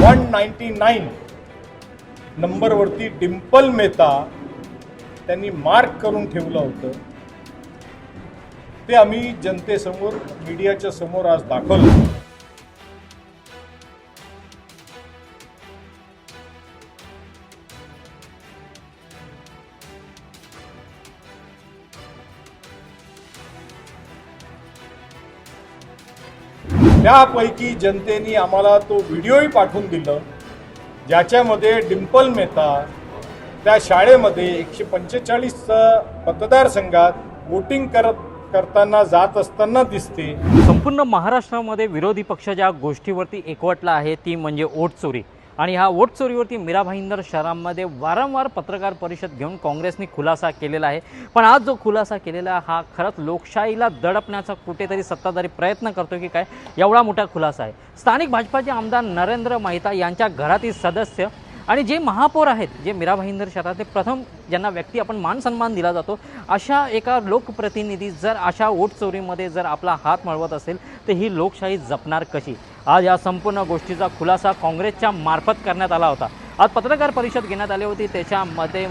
One ninety nine नंबरवरती डिम्पल मेहता त्यांनी mark करून ठेवलं होतं. ते आम्ही जनतेसमोर मीडियाच्या समोर आज दाखवलं. त्यापैकी जनतेने आम्हाला तो व्हिडिओही पाठवून दिलं ज्याच्यामध्ये डिम्पल मेहता त्या शाळेमध्ये एकशे पंचेचाळीसचा मतदारसंघात वोटिंग करत करताना जात असताना दिसते. संपूर्ण महाराष्ट्रामध्ये विरोधी पक्ष ज्या गोष्टीवरती एकवटला आहे ती म्हणजे ओट चोरी आणि ह्या ओट चोरीवरती मीरा भाईंदर शहरामध्ये वारंवार पत्रकार परिषद घेऊन काँग्रेसने खुलासा केलेला आहे. पण आज जो खुलासा केलेला हा खरंच लोकशाहीला दडपण्याचा कुठेतरी सत्ताधारी प्रयत्न करतो की काय? एवढा मोठा खुलासा आहे. स्थानिक भाजपाचे आमदार नरेंद्र मेहता यांच्या घरातील सदस्य आणि जे महापौर आहेत जे मीरा भाईंदर शहरातले प्रथम ज्यांना व्यक्ती आपण मान सन्मान दिला जातो अशा एका लोकप्रतिनिधी जर अशा वोट चोरीमध्ये जर आपला हात मळवत असेल तर ही लोकशाही जपणार कशी? आज या संपूर्ण गोष्टीचा खुलासा काँग्रेसच्या मार्फत करण्यात आला होता. आज पत्रकार परिषद घेण्यात आली होती. त्याच्यामध्ये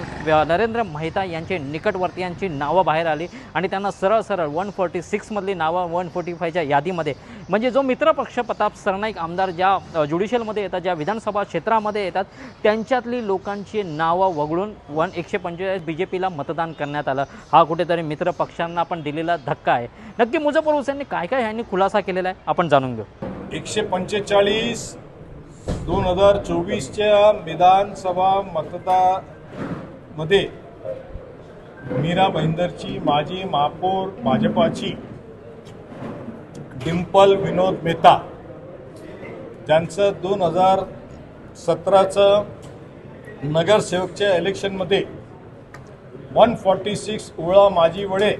नरेंद्र मेहता यांचे निकटवर्तीयांची नावं बाहेर आली आणि त्यांना सरळ सरळ वन फोर्टी सिक्समधली नावं वन फोर्टी फायच्या यादीमध्ये. म्हणजे जो मित्रपक्ष प्रताप सरनाईक आमदार ज्या ज्युडिशियलमध्ये येतात ज्या विधानसभा क्षेत्रामध्ये येतात त्यांच्यातली लोकांची नावं वगळून वन एकशे पंचेचाळीस बी जे पीला मतदान करण्यात आलं. हा कुठेतरी मित्र पक्षांना पण दिलेला धक्का आहे. नक्की मुझफ्फर हुसेनने काय काय ह्यांनी खुलासा केलेला आहे? आपण जाणून घेऊ. एकशे पंचेचाळीस दोन हजार चोवीसच्या विधानसभा मतदामध्ये मीरा भाईंदरची माजी महापौर भाजपाची डिम्पल विनोद मेहता त्यांचं दोन हजार सतराचं नगरसेवकच्या इलेक्शनमध्ये वन फॉर्टी सिक्स ओळा माझी वडे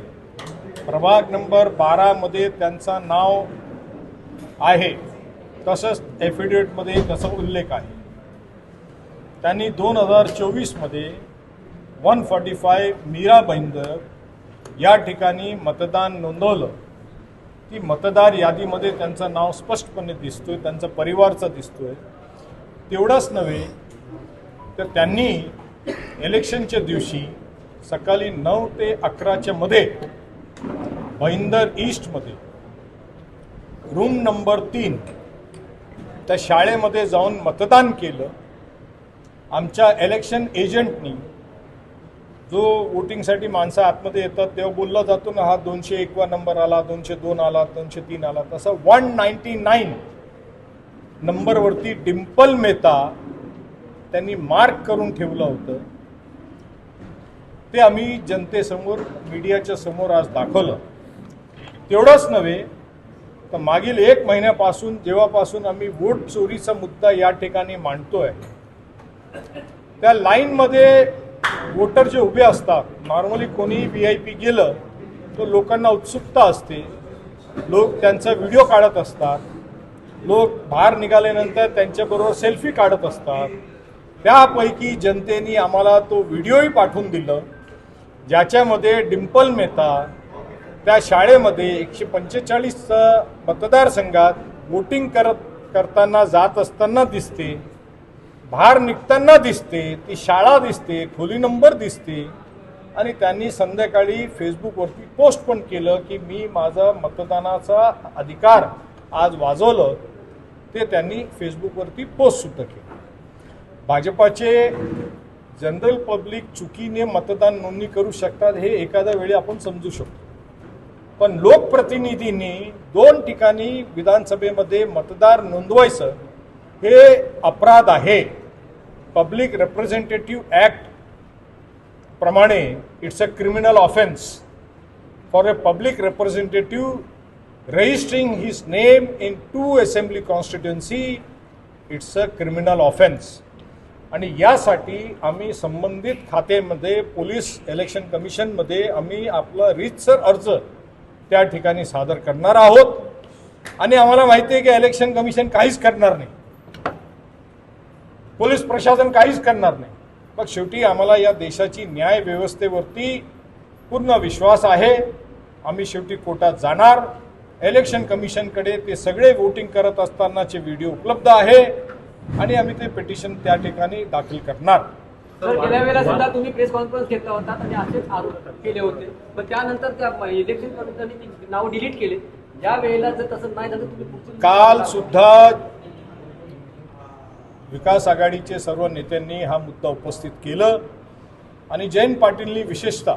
प्रभाग नंबर बारामध्ये त्यांचं नाव आहे. तसंच ॲफिडेविटमध्ये त्याचा उल्लेख आहे. त्यांनी दोन हजार चोवीसमध्ये one forty five Mira Bhayandar या ठिकाणी मतदान नोंदवलं. ती मतदार यादीमध्ये त्यांचं नाव स्पष्टपणे दिसतोय त्यांचा परिवारचा दिसतोय. तेवढंच नव्हे तर त्यांनी इलेक्शनच्या दिवशी सकाळी नऊ ते अकराच्या मध्ये भाईंदर ईस्टमध्ये रूम नंबर तीन त्या शाळेमध्ये जाऊन मतदान केलं. आमच्या इलेक्शन एजंटनी जो वोटिंगसाठी माणसं आतमध्ये येतात तेव्हा बोलला जातो ना हा दोनशे एकवा नंबर आला दोनशे दोन आला दोनशे तीन आला. तसं वन नाईन्टी नाईन नंबरवरती डिम्पल मेहता त्यांनी मार्क करून ठेवलं होतं. ते आम्ही जनतेसमोर मीडियाच्या समोर आज दाखवलं. तेवढंच नव्हे तर मागील एक महिन्यापासून जेव्हापासून आम्ही वोट चोरीचा मुद्दा या ठिकाणी मांडतोय त्या लाईनमध्ये वोटर जे उभे असतात नॉर्मली कोणी व्ही आय पी गेलं तर लोकांना उत्सुकता असते. लोक त्यांचा व्हिडिओ काढत असतात. लोक बाहेर निघाल्यानंतर त्यांच्याबरोबर सेल्फी काढत असतात. त्यापैकी जनतेने आम्हाला तो व्हिडिओही पाठवून दिलं ज्याच्यामध्ये डिम्पल मेहता त्या शाळेमध्ये एकशे पंचेचाळीस मतदारसंघात वोटिंग करत करताना जात असताना दिसते बाहेर निघताना दिसते ती शाळा दिसते खोली नंबर दिसते. आणि त्यांनी संध्याकाळी फेसबुकवरती पोस्ट पण केलं की मी माझा मतदानाचा अधिकार आज वाजवलं. ते त्यांनी फेसबुकवरती पोस्टसुद्धा केलं. भाजपाचे जनरल पब्लिक चुकीने मतदान नोंदणी करू शकतात हे एखाद्या वेळी आपण समजू शकतो. पण लोकप्रतिनिधींनी दोन ठिकाणी विधानसभेमध्ये मतदार नोंदवायचं हे अपराध आहे. पब्लिक रिप्रेझेंटेटिव्ह ॲक्ट प्रमाणे it's a criminal offence for a public representative registering his name into assembly constituency it's a criminal offence आणि यासाठी आम्ही संबंधित खात्यामध्ये पोलीस इलेक्शन कमिशनमध्ये आम्ही आपला रीतसर अर्ज त्या ठिकाणी सादर करणार आहोत. आणि आम्हाला माहिती आहे की इलेक्शन कमिशन काहीच करणार नाही. पोलीस प्रशासन काहीच करणार नाही. मग शेवटी आम्हाला या देशाची न्याय व्यवस्थेवरती पूर्ण विश्वास आहे. आम्ही शेवटी कोर्टात जाणार. इलेक्शन कमिशनकडे ते सगळे वोटिंग करत असतानाचे व्हिडिओ उपलब्ध आहे. आणि आम्ही ते पिटिशन त्या ठिकाणी दाखल करणार. सर गेल्या वेळेला सुद्धा तुम्ही प्रेस कॉन्फरन्स घेतला होता आणि असेच आरोप केले होते. पण त्यानंतर त्या इलेक्शन कमिशनने नाव डिलीट केले. या वेळेला जर तसं नाही झालं तुम्ही काल सुद्धा विकास आघाडीचे सर्व नेत्यांनी हा मुद्दा उपस्थित केलं. आणि जयंत पाटीलनी विशेषतः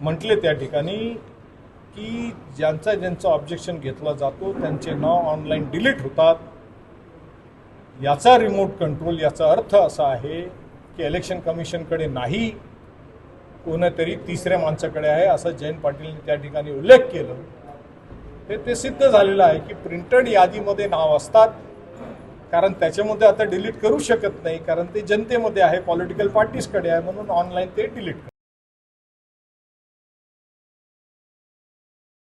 म्हटले त्या ठिकाणी की ज्यांचा ज्यांचं ऑब्जेक्शन घेतला जातो त्यांचे नाव ऑनलाईन डिलीट होतात. याचा रिमोट कंट्रोल याचा अर्थ असा आहे की इलेक्शन कमिशनकडे नाही कोणतरी तिसऱ्या माणसाकडे आहे असं जयंत पाटीलने त्या ठिकाणी उल्लेख केलं. हे ते सिद्ध झालेलं आहे की प्रिंटेड यादीमध्ये नाव असतात कारण त्याच्यामध्ये आता डिलीट करू शकत नाही कारण ते जनतेमध्ये आहे पॉलिटिकल पार्टीजकडे आहे म्हणून ऑनलाईन ते डिलीट